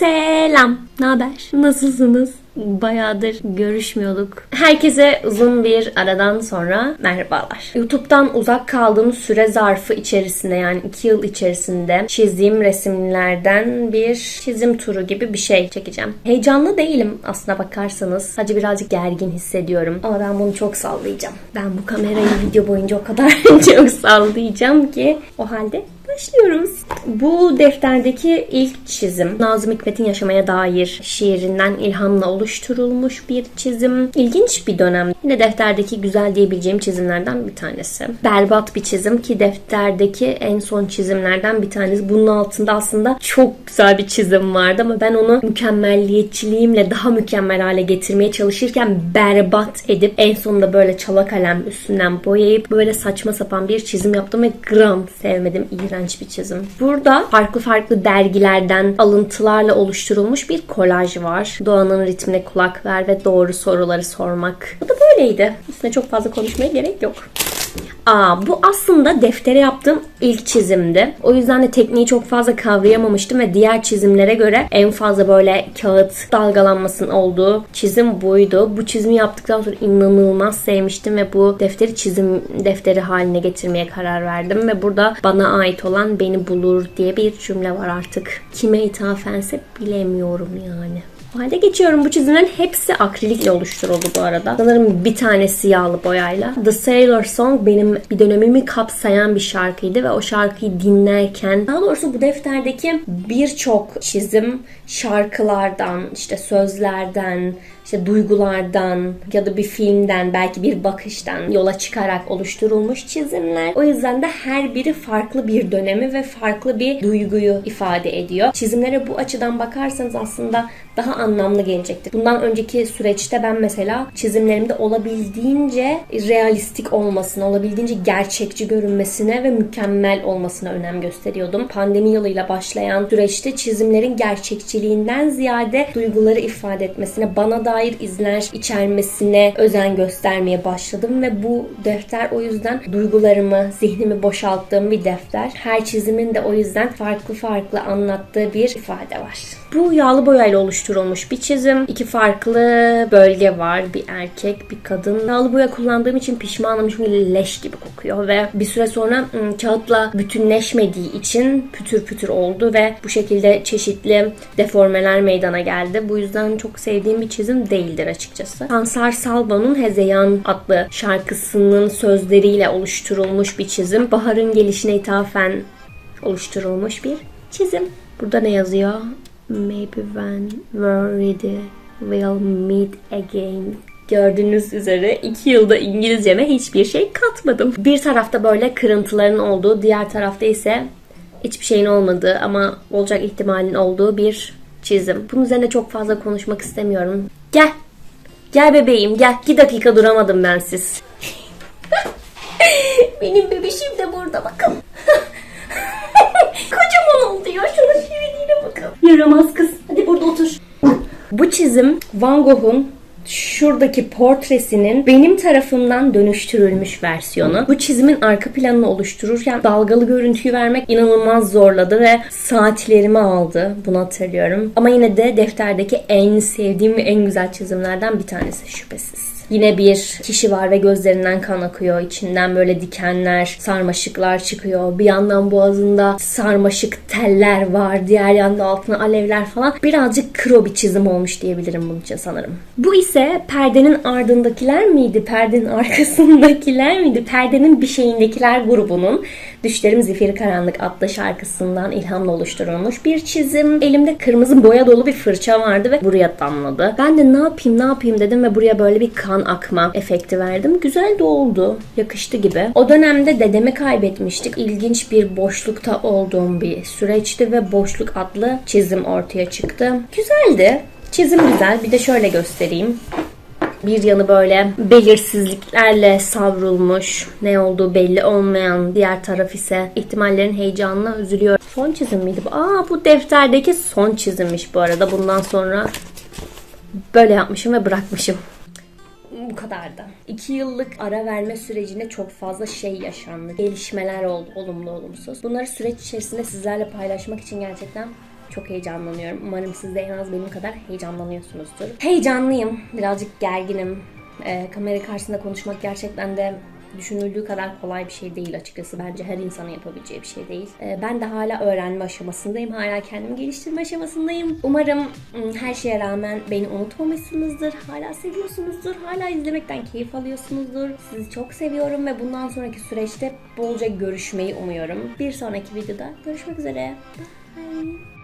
Selam. Ne haber? Nasılsınız? Bayağıdır görüşmüyorduk. Herkese uzun bir aradan sonra merhabalar. YouTube'dan uzak kaldığım süre zarfı içerisinde yani 2 yıl içerisinde çizdiğim resimlerden bir çizim turu gibi bir şey çekeceğim. Heyecanlı değilim aslına bakarsanız. Sadece birazcık gergin hissediyorum. Ama ben bunu çok sallayacağım. Ben bu kamerayı video boyunca o kadar çok sallayacağım ki o halde başlıyoruz. Bu defterdeki ilk çizim Nazım Hikmet'in yaşamaya dair şiirinden ilhamla oluşturulmuş bir çizim. İlginç bir dönem. Yine defterdeki güzel diyebileceğim çizimlerden bir tanesi. Berbat bir çizim ki defterdeki en son çizimlerden bir tanesi. Bunun altında aslında çok güzel bir çizim vardı ama ben onu mükemmelliyetçiliğimle daha mükemmel hale getirmeye çalışırken berbat edip en sonunda böyle çala kalem üstünden boyayıp böyle saçma sapan bir çizim yaptım ve gram sevmedim. İğrenç bir çizim. Burada farklı farklı dergilerden alıntılarla oluşturulmuş bir kolaj var. Doğanın ritmine kulak ver ve doğru soruları sormak. Bu da böyleydi. Üstüne çok fazla konuşmaya gerek yok. Aa, bu aslında deftere yaptığım ilk çizimdi. O yüzden de tekniği çok fazla kavrayamamıştım ve diğer çizimlere göre en fazla böyle kağıt dalgalanmasının olduğu çizim buydu. Bu çizimi yaptıktan sonra inanılmaz sevmiştim ve bu defteri çizim defteri haline getirmeye karar verdim ve burada bana ait olan beni bulur diye bir cümle var artık. Kime ithafense bilemiyorum yani. O halde geçiyorum. Bu çizimlerin hepsi akrilikle oluşturuldu bu arada. Sanırım bir tanesi yağlı boyayla. The Sailor Song benim bir dönemimi kapsayan bir şarkıydı ve o şarkıyı dinlerken daha doğrusu bu defterdeki birçok çizim şarkılardan, işte sözlerden, işte duygulardan ya da bir filmden belki bir bakıştan yola çıkarak oluşturulmuş çizimler. O yüzden de her biri farklı bir dönemi ve farklı bir duyguyu ifade ediyor. Çizimlere bu açıdan bakarsanız aslında daha anlamlı gelecektir. Bundan önceki süreçte ben mesela çizimlerimde olabildiğince realistik olmasına, olabildiğince gerçekçi görünmesine ve mükemmel olmasına önem gösteriyordum. Pandemi yılıyla başlayan süreçte çizimlerin gerçekçiliğinden ziyade duyguları ifade etmesine, bana dair izler içermesine özen göstermeye başladım ve bu defter o yüzden duygularımı, zihnimi boşalttığım bir defter. Her çizimin de o yüzden farklı farklı anlattığı bir ifade var. Bu yağlı boyayla oluşturulmuş bir çizim. İki farklı bölge var. Bir erkek, bir kadın. Yağlı boya kullandığım için pişmanım çünkü leş gibi kokuyor ve bir süre sonra ım, kağıtla bütünleşmediği için pütür pütür oldu ve bu şekilde çeşitli deformeler meydana geldi. Bu yüzden çok sevdiğim bir çizim değildir açıkçası. Sansar Salvo'nun Hezeyan adlı şarkısının sözleriyle oluşturulmuş bir çizim. Baharın gelişine ithafen oluşturulmuş bir çizim. Burada ne yazıyor? Maybe when we're ready we'll meet again. Gördüğünüz üzere iki yılda İngilizceme hiçbir şey katmadım. Bir tarafta böyle kırıntıların olduğu, diğer tarafta ise hiçbir şeyin olmadığı ama olacak ihtimalin olduğu bir çizim. Bunun üzerine çok fazla konuşmak istemiyorum. Gel. Gel bebeğim gel. İki dakika duramadım ben siz. Benim bebişim de burada bakın. Kocaman oldu ya. Şunun şirinliğine bakın. Yaramaz kız. Hadi burada otur. Bu çizim Van Gogh'un şuradaki portresinin benim tarafımdan dönüştürülmüş versiyonu. Bu çizimin arka planını oluştururken dalgalı görüntüyü vermek inanılmaz zorladı ve saatlerimi aldı. Bunu hatırlıyorum. Ama yine de defterdeki en sevdiğim ve en güzel çizimlerden bir tanesi şüphesiz. Yine bir kişi var ve gözlerinden kan akıyor. İçinden böyle dikenler, sarmaşıklar çıkıyor. Bir yandan boğazında sarmaşık teller var. Diğer yanda altına alevler falan. Birazcık kro bir çizim olmuş diyebilirim bunun için sanırım. Bu ise perdenin ardındakiler miydi? Perdenin arkasındakiler miydi? Perdenin bir şeyindekiler grubunun Düşlerim Zifiri Karanlık adlı şarkısından ilhamla oluşturulmuş bir çizim. Elimde kırmızı boya dolu bir fırça vardı ve buraya damladı. Ben de ne yapayım ne yapayım dedim ve buraya böyle bir kan akma efekti verdim. Güzel de oldu. Yakıştı gibi. O dönemde dedemi kaybetmiştik. İlginç bir boşlukta olduğum bir süreçti ve Boşluk adlı çizim ortaya çıktı. Güzeldi. Çizim güzel. Bir de şöyle göstereyim. Bir yanı böyle belirsizliklerle savrulmuş, ne olduğu belli olmayan, diğer taraf ise ihtimallerin heyecanına üzülüyor. Son çizim miydi bu? Aa bu defterdeki son çizimmiş bu arada. Bundan sonra böyle yapmışım ve bırakmışım. Bu kadardı. İki yıllık ara verme sürecinde çok fazla şey yaşandı. Gelişmeler oldu, olumlu olumsuz. Bunları süreç içerisinde sizlerle paylaşmak için gerçekten Çok heyecanlanıyorum. Umarım siz de en az benim kadar heyecanlanıyorsunuzdur. Heyecanlıyım. Birazcık gerginim. Ee, kamera karşısında konuşmak gerçekten de düşünüldüğü kadar kolay bir şey değil açıkçası. Bence her insanın yapabileceği bir şey değil. Ee, ben de hala öğrenme aşamasındayım. Hala kendimi geliştirme aşamasındayım. Umarım ım, her şeye rağmen beni unutmamışsınızdır. Hala seviyorsunuzdur. Hala izlemekten keyif alıyorsunuzdur. Sizi çok seviyorum ve bundan sonraki süreçte bolca görüşmeyi umuyorum. Bir sonraki videoda görüşmek üzere. Bye.